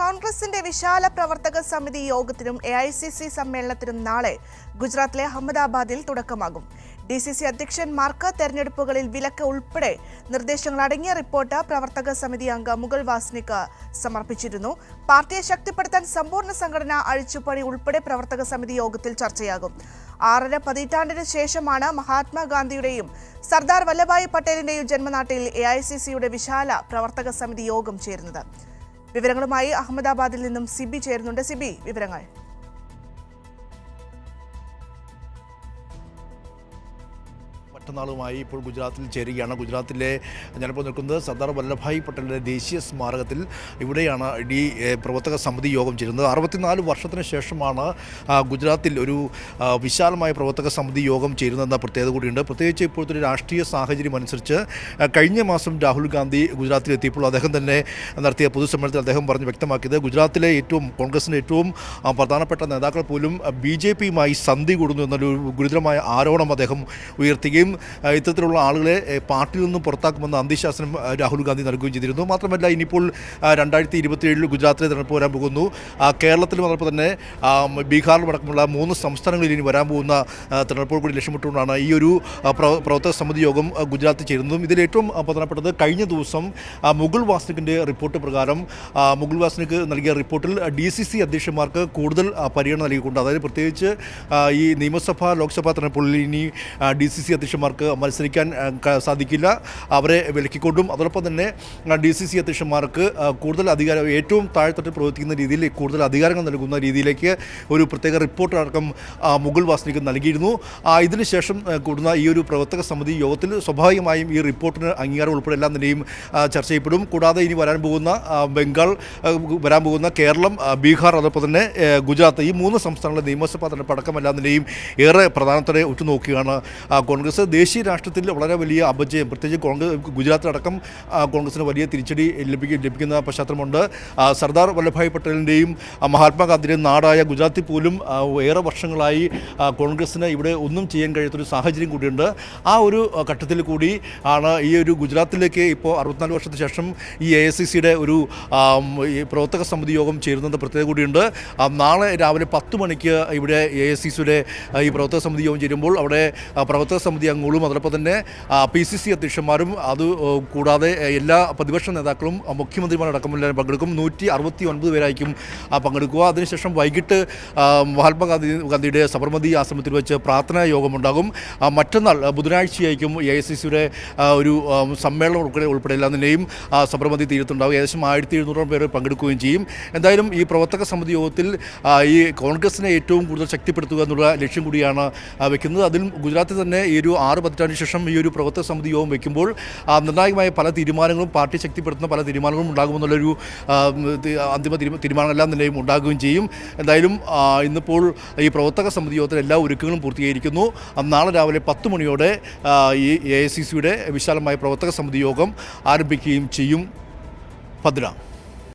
കോൺഗ്രസിന്റെ വിശാല പ്രവർത്തക സമിതി യോഗത്തിനും എ ഐ സി സി സമ്മേളനത്തിനും നാളെ ഗുജറാത്തിലെ അഹമ്മദാബാദിൽ തുടക്കമാകും. ഡി സി സി അധ്യക്ഷന്മാർക്ക് തെരഞ്ഞെടുപ്പുകളിൽ വിലക്ക് ഉൾപ്പെടെ നിർദ്ദേശങ്ങൾ അടങ്ങിയ റിപ്പോർട്ട് പ്രവർത്തക സമിതി അംഗം മുഗൾ വാസ്നിക്ക് സമർപ്പിച്ചിരുന്നു. പാർട്ടിയെ ശക്തിപ്പെടുത്താൻ സമ്പൂർണ സംഘടന അഴിച്ചുപണി ഉൾപ്പെടെ പ്രവർത്തക സമിതി യോഗത്തിൽ ചർച്ചയാകും. ആറര പതിറ്റാണ്ടിന് ശേഷമാണ് മഹാത്മാഗാന്ധിയുടെയും സർദാർ വല്ലഭായ് പട്ടേലിന്റെയും ജന്മനാട്ടിൽ എ ഐ സി സിയുടെ വിശാല പ്രവർത്തക സമിതി യോഗം ചേരുന്നത്. വിവരങ്ങളുമായി അഹമ്മദാബാദിൽ നിന്നും സിബി ചേരുന്നുണ്ട്. സിബി വിവരങ്ങൾ. മറ്റന്നാളുമായി ഇപ്പോൾ ഗുജറാത്തിൽ ചേരുകയാണ്. ഗുജറാത്തിലെ ഞാനിപ്പോൾ നിൽക്കുന്നത് സർദാർ വല്ലഭായ് പട്ടേലിന്റെ ദേശീയ സ്മാരകത്തിൽ ഇവിടെയാണ് ഡി പ്രവർത്തക സമിതി യോഗം ചേരുന്നത്. അറുപത്തിനാല് വർഷത്തിന് ശേഷമാണ് ഗുജറാത്തിൽ ഒരു വിശാലമായ പ്രവർത്തക സമിതി യോഗം ചേരുന്നതെന്ന പ്രത്യേകത കൂടിയുണ്ട്. പ്രത്യേകിച്ച് ഇപ്പോഴത്തെ രാഷ്ട്രീയ സാഹചര്യം അനുസരിച്ച് കഴിഞ്ഞ മാസം രാഹുൽ ഗാന്ധി ഗുജറാത്തിൽ എത്തിയപ്പോൾ അദ്ദേഹം തന്നെ നടത്തിയ പൊതുസമ്മേളനത്തിൽ അദ്ദേഹം പറഞ്ഞ് വ്യക്തമാക്കിയത് ഗുജറാത്തിലെ ഏറ്റവും കോൺഗ്രസിന്റെ ഏറ്റവും പ്രധാനപ്പെട്ട നേതാക്കൾ പോലും ബി ജെ പിയുമായി സന്ധി കൂടുന്നു എന്നൊരു ഗുരുതരമായ ആരോപണം അദ്ദേഹം ഉയർത്തുകയും ഇത്തരത്തിലുള്ള ആളുകളെ പാർട്ടിയിൽ നിന്നും പുറത്താക്കുമെന്ന അന്ത്യശാസനം രാഹുൽ ഗാന്ധി നൽകുകയും ചെയ്തിരുന്നു. മാത്രമല്ല ഇനിയിപ്പോൾ രണ്ടായിരത്തി ഇരുപത്തിയേഴിൽ ഗുജറാത്തിലെ തിരഞ്ഞെടുപ്പ് വരാൻ പോകുന്നു. കേരളത്തിലും അതോടൊപ്പം തന്നെ ബീഹാറിലടക്കമുള്ള മൂന്ന് സംസ്ഥാനങ്ങളിൽ ഇനി വരാൻ പോകുന്ന ആ, കൂടി ലക്ഷ്യമിട്ടുകൊണ്ടാണ് ഈ ഒരു പ്രവർത്തക സമിതി യോഗം ഗുജറാത്തിൽ ചേരുന്നതും. ഇതിൽ ഏറ്റവും പ്രധാനപ്പെട്ടത് കഴിഞ്ഞ ദിവസം മുഗുൾ വാസ്നിക്കിന്റെ റിപ്പോർട്ട് പ്രകാരം മുഗുൾ വാസ്നിക്ക് നൽകിയ റിപ്പോർട്ടിൽ ഡി സി സി അധ്യക്ഷന്മാർക്ക് കൂടുതൽ പരിഗണന നൽകിക്കൊണ്ട് അതായത് പ്രത്യേകിച്ച് ഈ നിയമസഭ ലോക്സഭാ തെരഞ്ഞെടുപ്പുകളിൽ ഇനി ഡി സി സി അധ്യക്ഷന്മാർക്ക് മത്സരിക്കാൻ സാധിക്കില്ല. അവരെ വിലക്കിക്കൊണ്ടും അതോടൊപ്പം തന്നെ ഡി സി സി അധ്യക്ഷന്മാർക്ക് കൂടുതൽ അധികാരം ഏറ്റവും താഴ്ത്തട്ടിൽ പ്രവർത്തിക്കുന്ന രീതിയിൽ കൂടുതൽ അധികാരങ്ങൾ നൽകുന്ന രീതിയിലേക്ക് ഒരു പ്രത്യേക റിപ്പോർട്ട് അടക്കം ആ, മുകുൾ വാസ്നിക്ക് നൽകിയിരുന്നു. ഇതിനുശേഷം കൂടുന്ന ഈ ഒരു പ്രവർത്തക സമിതി യോഗത്തിൽ സ്വാഭാവികമായും ഈ റിപ്പോർട്ടിന് അംഗീകാരം ഉൾപ്പെടെ എല്ലാം തന്നെയും ചർച്ച ചെയ്യപ്പെടും. കൂടാതെ ഇനി വരാൻ പോകുന്ന ബംഗാൾ വരാൻ പോകുന്ന കേരളം ബീഹാർ അതോടൊപ്പം തന്നെ ഗുജറാത്ത് ഈ മൂന്ന് സംസ്ഥാനങ്ങളിലെ നിയമസഭാ തെരഞ്ഞെടുപ്പ് അടക്കമെല്ലാം ഏറെ പ്രധാനത്തോടെ ഉറ്റുനോക്കുകയാണ് കോൺഗ്രസ്. ദേശീയ രാഷ്ട്രത്തിൽ വളരെ വലിയ അപജയം പ്രത്യേകിച്ച് കോൺഗ്രസ് ഗുജറാത്തിലടക്കം കോൺഗ്രസിന് വലിയ തിരിച്ചടി ലഭിക്കും ലഭിക്കുന്ന പശ്ചാത്തലമുണ്ട്. സർദാർ വല്ലഭായ് പട്ടേലിന്റെയും മഹാത്മാഗാന്ധിയുടെയും നാടായ ഗുജറാത്തിൽ പോലും ഏറെ വർഷങ്ങളായി കോൺഗ്രസ്സിന് ഇവിടെ ഒന്നും ചെയ്യാൻ കഴിയാത്തൊരു സാഹചര്യം കൂടിയുണ്ട്. ആ ഒരു ഘട്ടത്തിൽ കൂടി ആണ് ഈ ഒരു ഗുജറാത്തിലേക്ക് ഇപ്പോൾ അറുപത്തിനാല് വർഷത്തിന് ശേഷം ഈ എ എസ് സി സിയുടെ ഒരു പ്രവർത്തക സമിതി യോഗം ചേരുന്നത് പ്രത്യേകത കൂടിയുണ്ട്. നാളെ രാവിലെ പത്ത് മണിക്ക് ഇവിടെ എ എസ് സി സിയുടെ ഈ പ്രവർത്തക സമിതി യോഗം ചേരുമ്പോൾ അവിടെ പ്രവർത്തക സമിതി അംഗങ്ങളും അതോടൊപ്പം തന്നെ പി സി സി അധ്യക്ഷന്മാരും അത് കൂടാതെ എല്ലാ പ്രതിപക്ഷ നേതാക്കളും ആ, മുഖ്യമന്ത്രിമാരടക്കമെല്ലാം പങ്കെടുക്കും. നൂറ്റി അറുപത്തി ഒൻപത് പേരായിരിക്കും പങ്കെടുക്കുക. അതിനുശേഷം വൈകിട്ട് മഹാത്മാഗാന്ധി ഗാന്ധിയുടെ സബർമതി ആശ്രമത്തിൽ വെച്ച് പ്രാർത്ഥനാ യോഗമുണ്ടാകും. മറ്റന്നാൾ ബുധനാഴ്ചയായിരിക്കും എ ഐ സി സിയുടെ ഒരു സമ്മേളനം ഉൾപ്പെടെ ഉൾപ്പെടെ എല്ലാം തന്നെയും സബർമതി തീരത്തുണ്ടാകും. ഏകദേശം ആയിരത്തി എഴുന്നൂറോളം പേര് പങ്കെടുക്കുകയും ചെയ്യും. എന്തായാലും ഈ പ്രവർത്തക സമിതി യോഗത്തിൽ ഈ കോൺഗ്രസിനെ ഏറ്റവും കൂടുതൽ ശക്തിപ്പെടുത്തുക എന്നുള്ള ലക്ഷ്യം കൂടിയാണ് വെക്കുന്നത്. അതിൽ ഗുജറാത്തിൽ തന്നെ ഈ ഒരു ആറ് പതിറ്റാണ്ടിന് ശേഷം ഈ ഒരു പ്രവർത്തക സമിതി യോഗം വയ്ക്കുമ്പോൾ നിർണായകമായ പല തീരുമാനങ്ങളും പാർട്ടി ശക്തിപ്പെടുത്തുന്ന പല തീരുമാനങ്ങളും ഉണ്ടാകുമെന്നുള്ളൊരു അന്തിമ തീരുമാ- തീരുമാനമെല്ലാം നിലയും ഉണ്ടാകുകയും ചെയ്യും. എന്തായാലും ഇന്നിപ്പോൾ ഈ പ്രവർത്തക സമിതി യോഗത്തിൽ എല്ലാ ഒരുക്കങ്ങളും പൂർത്തീകരിക്കുന്നു. നാളെ രാവിലെ പത്ത് മണിയോടെ ഈ എ ഐ സി സിയുടെ വിശാലമായ പ്രവർത്തക സമിതി യോഗം ആരംഭിക്കുകയും ചെയ്യും. ഭദ്ര.